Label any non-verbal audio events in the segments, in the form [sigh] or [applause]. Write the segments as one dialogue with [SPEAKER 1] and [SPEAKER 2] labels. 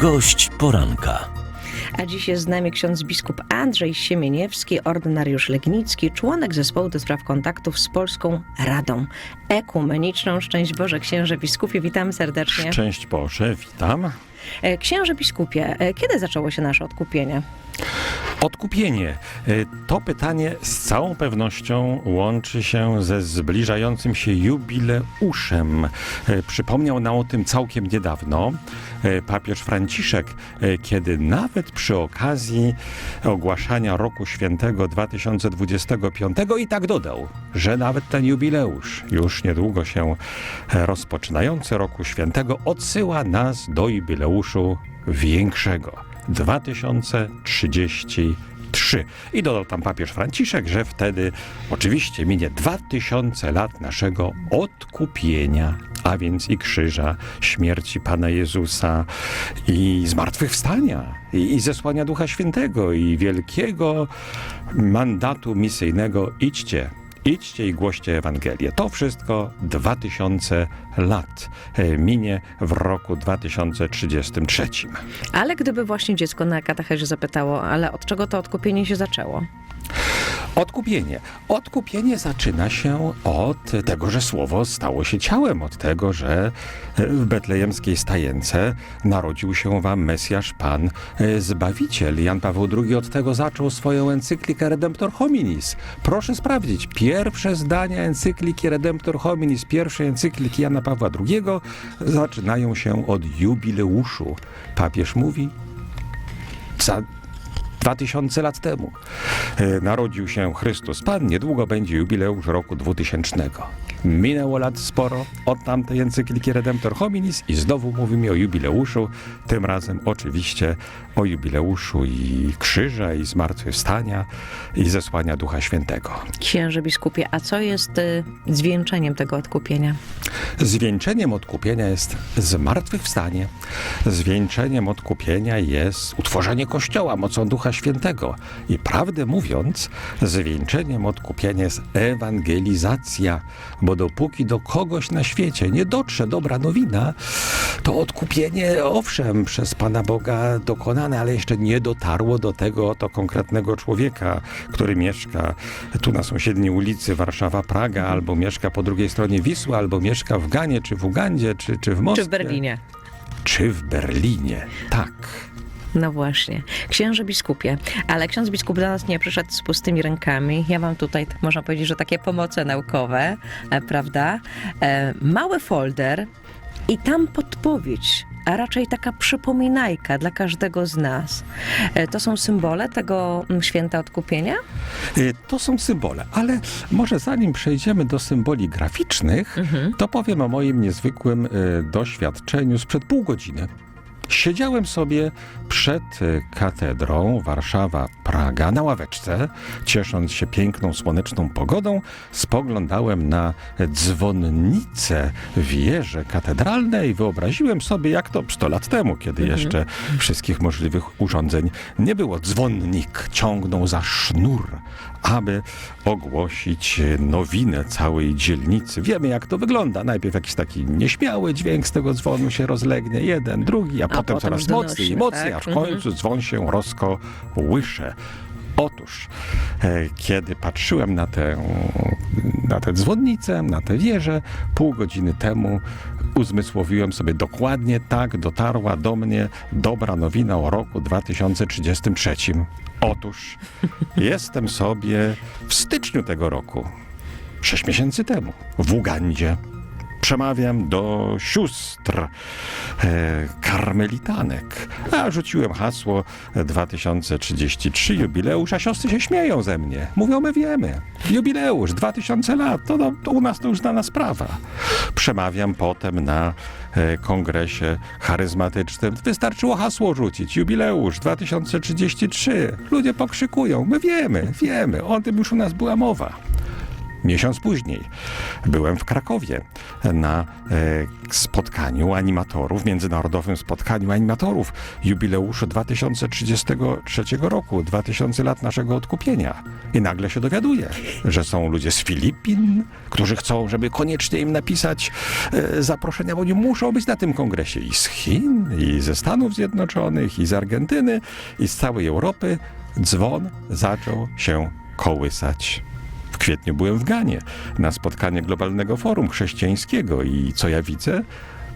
[SPEAKER 1] Gość poranka.
[SPEAKER 2] A dziś jest z nami ksiądz biskup Andrzej Siemieniewski, ordynariusz legnicki, członek zespołu do spraw kontaktów z Polską Radą Ekumeniczną. Szczęść Boże, księże biskupie, witam serdecznie.
[SPEAKER 3] Szczęść Boże, witam.
[SPEAKER 2] E, Księże biskupie, e, kiedy zaczęło się nasze odkupienie?
[SPEAKER 3] Odkupienie. Y, To pytanie z całą pewnością łączy się ze zbliżającym się jubileuszem. Y, Przypomniał nam o tym całkiem niedawno y, papież Franciszek, kiedy nawet przy okazji ogłaszania roku świętego 2025 i tak dodał, że nawet ten jubileusz, już niedługo się e, rozpoczynający roku świętego, odsyła nas do jubileuszu większego. 2033. I dodał tam papież Franciszek, że wtedy oczywiście minie 2000 lat naszego odkupienia, a więc i krzyża, śmierci Pana Jezusa, i zmartwychwstania, i, i zesłania Ducha Świętego, i wielkiego mandatu misyjnego idźcie. Idźcie i głoście Ewangelię. To wszystko 2000 lat e, minie w roku 2033.
[SPEAKER 2] Ale gdyby właśnie dziecko na katechezie zapytało, ale od czego to odkupienie się zaczęło?
[SPEAKER 3] Odkupienie. Odkupienie zaczyna się od tego, że słowo stało się ciałem, od tego, że w betlejemskiej stajence narodził się wam Mesjasz Pan e, Zbawiciel. Jan Paweł II od tego zaczął swoją encyklikę Redemptor Hominis. Proszę sprawdzić, pierwsze zdania encykliki Redemptor Hominis, pierwszej encykliki Jana Pawła II zaczynają się od jubileuszu. Papież mówi, 2000 lat temu e, narodził się Chrystus Pan. Niedługo będzie jubileusz roku 2000. Minęło lat sporo od tamtej encykliki Redemptor Hominis i znowu mówimy o jubileuszu. Tym razem oczywiście o jubileuszu i krzyża, i zmartwychwstania, i zesłania Ducha Świętego.
[SPEAKER 2] Księże biskupie, a co jest y, zwieńczeniem tego odkupienia?
[SPEAKER 3] Zwieńczeniem odkupienia jest zmartwychwstanie. Zwieńczeniem odkupienia jest utworzenie Kościoła mocą Ducha Świętego. I prawdę mówiąc, zwieńczeniem odkupienia jest ewangelizacja, bo dopóki do kogoś na świecie nie dotrze dobra nowina, to odkupienie, owszem, przez Pana Boga dokonane, ale jeszcze nie dotarło do tego oto konkretnego człowieka, który mieszka tu na sąsiedniej ulicy Warszawa-Praga, albo mieszka po drugiej stronie Wisły, albo mieszka w Ganie, czy w Ugandzie, czy, czy w Moskwie.
[SPEAKER 2] Czy w Berlinie?
[SPEAKER 3] Czy w Berlinie, tak.
[SPEAKER 2] No właśnie. Księże biskupie, ale ksiądz biskup do nas nie przyszedł z pustymi rękami. Ja mam tutaj, można powiedzieć, że takie pomoce naukowe, e, prawda? E, mały folder i tam podpowiedź, a raczej taka przypominajka dla każdego z nas. E, to są symbole tego mm, święta odkupienia?
[SPEAKER 3] To są symbole, ale może zanim przejdziemy do symboli graficznych, to powiem o moim niezwykłym doświadczeniu sprzed pół godziny. Siedziałem sobie przed y, katedrą Warszawa-Praga na ławeczce, ciesząc się piękną, słoneczną pogodą, spoglądałem na dzwonnicę wieży katedralnej i wyobraziłem sobie, jak to 100 lat temu, kiedy jeszcze wszystkich możliwych urządzeń nie było. Dzwonnik ciągnął za sznur, aby ogłosić nowinę całej dzielnicy. Wiemy, jak to wygląda. Najpierw jakiś taki nieśmiały dźwięk z tego dzwonu się rozlegnie, jeden, drugi, a, potem
[SPEAKER 2] potem
[SPEAKER 3] coraz mocniej i mocniej,
[SPEAKER 2] tak?
[SPEAKER 3] aż w końcu dzwon się rozkołysze. Otóż, e, kiedy patrzyłem na tę, na tę dzwonnicę, na tę wieżę, pół godziny temu uzmysłowiłem sobie dokładnie tak dotarła do mnie dobra nowina o roku 2033. Otóż jestem sobie w styczniu tego roku, sześć miesięcy temu, w Ugandzie. Przemawiam do sióstr e, karmelitanek. A rzuciłem hasło 2033 jubileusz, a siostry się śmieją ze mnie. Mówią, my wiemy. Jubileusz, 2000 lat, to, to, to u nas to już znana sprawa. Przemawiam potem na e, kongresie charyzmatycznym. Wystarczyło hasło rzucić. Jubileusz 2033. Ludzie pokrzykują. My wiemy, wiemy. O tym już u nas była mowa. Miesiąc później byłem w Krakowie na e, spotkaniu animatorów, międzynarodowym spotkaniu animatorów jubileuszu 2033 roku, 2000 lat naszego odkupienia. I nagle się dowiaduję, że są ludzie z Filipin, którzy chcą, żeby koniecznie im napisać e, zaproszenia, bo oni muszą być na tym kongresie i z Chin, i ze Stanów Zjednoczonych, i z Argentyny, i z całej Europy. Dzwon zaczął się kołysać. W kwietniu byłem w Ganie na spotkanie Globalnego Forum Chrześcijańskiego i co ja widzę?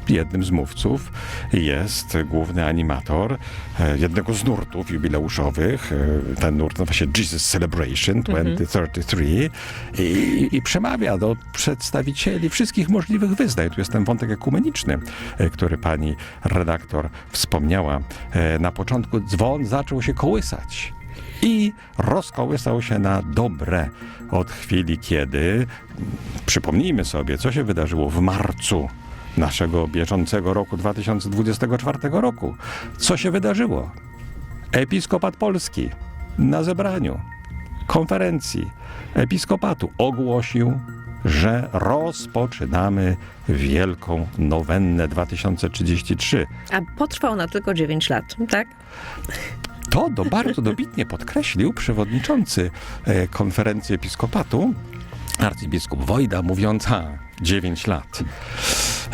[SPEAKER 3] Jednym z mówców jest główny animator e, jednego z nurtów jubileuszowych. E, Ten nurt nazywa się Jesus Celebration 2033 i, i przemawia do przedstawicieli wszystkich możliwych wyznań. Tu jest ten wątek ekumeniczny, e, który pani redaktor wspomniała. Na początku dzwon zaczął się kołysać i rozkołysał się na dobre od chwili, kiedy, przypomnijmy sobie, co się wydarzyło w marcu naszego bieżącego roku 2024 roku. Co się wydarzyło? Episkopat Polski na zebraniu konferencji episkopatu ogłosił, że rozpoczynamy wielką nowennę 2033.
[SPEAKER 2] A potrwa ona tylko 9 lat, tak?
[SPEAKER 3] To do, bardzo dobitnie podkreślił przewodniczący e, konferencji episkopatu, arcybiskup Wojda, mówiąc, ha, 9 lat.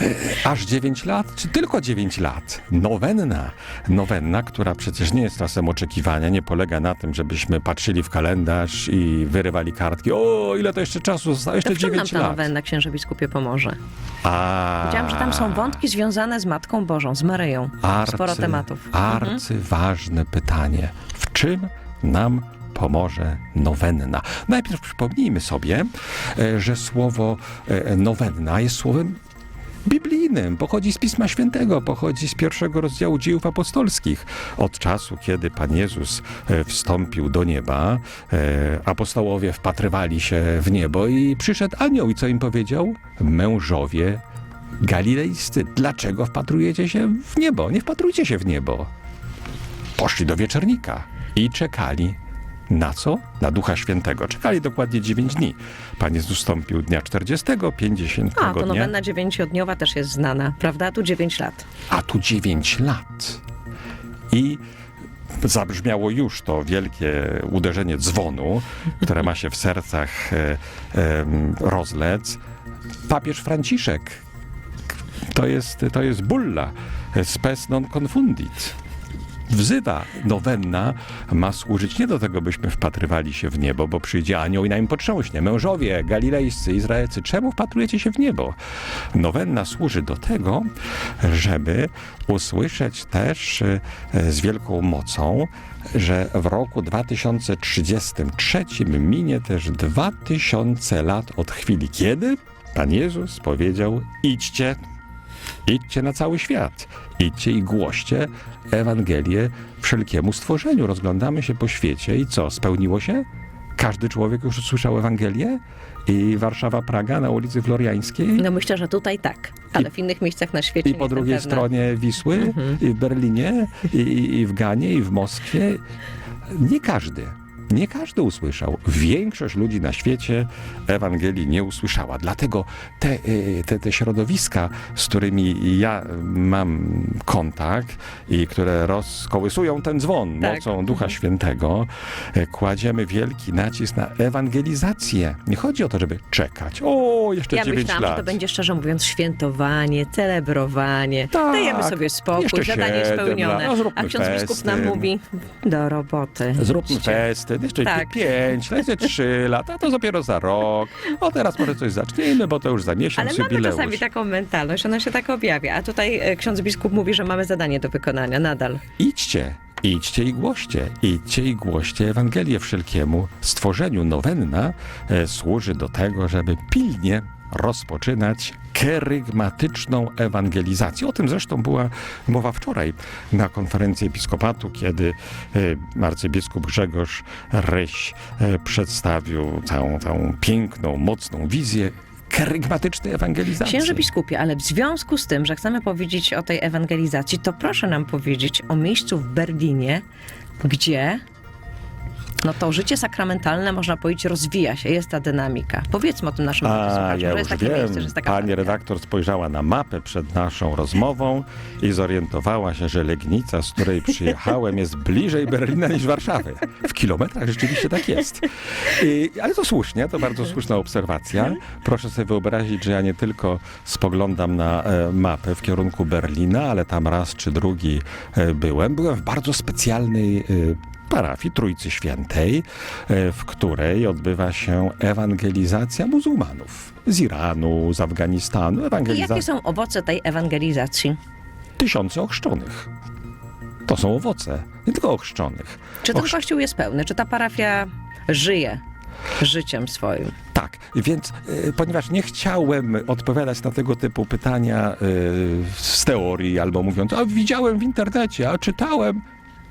[SPEAKER 3] E, Aż 9 lat, czy tylko 9 lat? Nowenna. Nowenna, która przecież nie jest czasem oczekiwania, nie polega na tym, żebyśmy patrzyli w kalendarz i wyrywali kartki. O, ile to jeszcze czasu zostało?
[SPEAKER 2] To
[SPEAKER 3] Jeszcze
[SPEAKER 2] w czym nam
[SPEAKER 3] 9
[SPEAKER 2] ta
[SPEAKER 3] lat.
[SPEAKER 2] nowenna księże biskupie pomoże?
[SPEAKER 3] A,
[SPEAKER 2] Widziałam, że tam są wątki związane z Matką Bożą, z Maryją. Sporo tematów. Mhm.
[SPEAKER 3] Arcyważne pytanie. W czym nam pomoże nowenna? Najpierw przypomnijmy sobie, e, że słowo e, nowenna jest słowem biblijnym, pochodzi z Pisma Świętego, pochodzi z pierwszego rozdziału dziejów apostolskich. Od czasu, kiedy Pan Jezus e, wstąpił do nieba, e, apostołowie wpatrywali się w niebo i przyszedł anioł i co im powiedział? Mężowie galilejscy, dlaczego wpatrujecie się w niebo? Nie wpatrujcie się w niebo. Poszli do wieczornika i czekali na co? Na Ducha Świętego. Czekali dokładnie 9 dni. Pan Jezus wstąpił dnia 40, 50
[SPEAKER 2] A, to
[SPEAKER 3] dnia.
[SPEAKER 2] nowenna dziewięciodniowa też jest znana, prawda? Tu 9 lat.
[SPEAKER 3] a tu 9 lat. I zabrzmiało już to wielkie uderzenie dzwonu, które ma się w sercach e, em, rozlec. Papież Franciszek, to jest, to jest bulla, spes non confundit. Wzywa nowenna ma służyć nie do tego, byśmy wpatrywali się w niebo, bo przyjdzie anioł i nam potrząśnie. Mężowie galilejscy, Izraelcy, czemu wpatrujecie się w niebo? Nowenna służy do tego, żeby usłyszeć też e, z wielką mocą, że w roku 2033 minie też 2000 lat od chwili, kiedy Pan Jezus powiedział: idźcie Idźcie na cały świat. Idźcie i głoście Ewangelię wszelkiemu stworzeniu. Rozglądamy się po świecie i co? Spełniło się? Każdy człowiek już usłyszał Ewangelię? I Warszawa, Praga na ulicy Floriańskiej?
[SPEAKER 2] No myślę, że tutaj tak, ale w innych miejscach na świecie
[SPEAKER 3] I po drugiej
[SPEAKER 2] pewna.
[SPEAKER 3] stronie Wisły, i w Berlinie, i, i, i w Ganie, i w Moskwie. Nie każdy. Nie każdy usłyszał. Większość ludzi na świecie Ewangelii nie usłyszała. Dlatego te, y, te, te środowiska, z którymi ja mam kontakt i które rozkołysują ten dzwon
[SPEAKER 2] Tak.
[SPEAKER 3] mocą Ducha Świętego, y, kładziemy wielki nacisk na ewangelizację. Nie chodzi o to, żeby czekać. O, jeszcze
[SPEAKER 2] Ja
[SPEAKER 3] 9
[SPEAKER 2] myślałam,
[SPEAKER 3] lat.
[SPEAKER 2] że to będzie szczerze mówiąc świętowanie, celebrowanie.
[SPEAKER 3] Tak.
[SPEAKER 2] Dajemy sobie spokój, zadanie spełnione.
[SPEAKER 3] lat. No,
[SPEAKER 2] A ksiądz biskup nam mówi do roboty.
[SPEAKER 3] Zróbmy
[SPEAKER 2] Idźcie.
[SPEAKER 3] Jeszcze
[SPEAKER 2] Tak.
[SPEAKER 3] pięć, jeszcze trzy [laughs] lata, to dopiero za rok. O, teraz może coś zacznijmy, bo to już za miesiąc
[SPEAKER 2] Ale mamy
[SPEAKER 3] jubileusz.
[SPEAKER 2] czasami taką mentalność, ona się tak objawia. A tutaj e, ksiądz biskup mówi, że mamy zadanie do wykonania nadal.
[SPEAKER 3] Idźcie, idźcie i głoście, idźcie i głoście Ewangelię wszelkiemu stworzeniu. Nowenna e, służy do tego, żeby pilnie rozpoczynać kerygmatyczną ewangelizację. O tym zresztą była mowa wczoraj na konferencji episkopatu, kiedy e, arcybiskup Grzegorz Ryś e, przedstawił całą tą piękną, mocną wizję kerygmatycznej ewangelizacji.
[SPEAKER 2] Księże biskupie, ale w związku z tym, że chcemy powiedzieć o tej ewangelizacji, to proszę nam powiedzieć o miejscu w Berlinie, gdzie no to życie sakramentalne, można powiedzieć, rozwija się, jest ta dynamika. Powiedzmy o tym naszym
[SPEAKER 3] A,
[SPEAKER 2] słuchaczom,
[SPEAKER 3] ja
[SPEAKER 2] że jest takie
[SPEAKER 3] wiem.
[SPEAKER 2] miejsce, że jest taka
[SPEAKER 3] Pani
[SPEAKER 2] parafia.
[SPEAKER 3] redaktor spojrzała na mapę przed naszą rozmową i zorientowała się, że Legnica, z której przyjechałem, jest bliżej Berlina niż Warszawy. W kilometrach rzeczywiście tak jest. I, ale to słusznie, to bardzo słuszna obserwacja. Proszę sobie wyobrazić, że ja nie tylko spoglądam na e, mapę w kierunku Berlina, ale tam raz czy drugi e, byłem. Byłem w bardzo specjalnej e, parafii Trójcy Świętej, e, w której odbywa się ewangelizacja muzułmanów z Iranu, z Afganistanu.
[SPEAKER 2] I
[SPEAKER 3] Ewangelizacja
[SPEAKER 2] jakie są owoce tej ewangelizacji?
[SPEAKER 3] tysiące ochrzczonych. To są owoce, nie tylko ochrzczonych.
[SPEAKER 2] Czy ten
[SPEAKER 3] Och-
[SPEAKER 2] kościół jest pełny? Czy ta parafia żyje życiem swoim?
[SPEAKER 3] Tak, więc e, ponieważ nie chciałem odpowiadać na tego typu pytania e, z teorii albo mówiąc, a widziałem w internecie, a czytałem,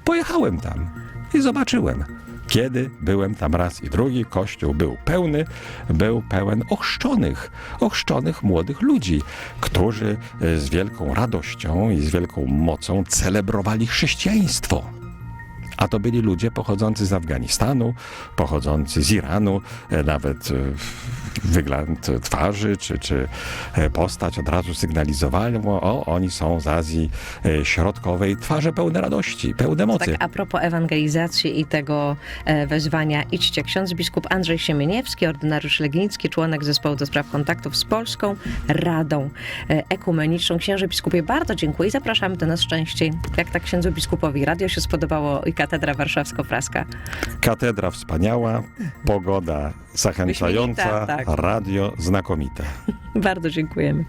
[SPEAKER 3] pojechałem tam i zobaczyłem. Kiedy byłem tam raz i drugi, kościół był pełny, był pełen ochrzczonych, ochrzczonych młodych ludzi, którzy e, z wielką radością i z wielką mocą celebrowali chrześcijaństwo. A to byli ludzie pochodzący z Afganistanu, pochodzący z Iranu, e, nawet e, wygląd twarzy czy, czy e, postać od razu sygnalizowali, o, oni są z Azji e, Środkowej, twarze pełne radości, pełne mocy.
[SPEAKER 2] Tak a propos ewangelizacji i tego e, wezwania idźcie. Ksiądz biskup Andrzej Siemieniewski, ordynariusz legnicki, członek zespołu do spraw kontaktów z Polską Radą Ekumeniczną. Księże biskupie, bardzo dziękuję i zapraszamy do nas częściej. Jak tak księdzu biskupowi radio się spodobało i katedra warszawsko-praska.
[SPEAKER 3] Katedra wspaniała, pogoda zachęcająca,
[SPEAKER 2] Wyśmienita, tak.
[SPEAKER 3] Radio znakomite. [laughs]
[SPEAKER 2] Bardzo dziękujemy.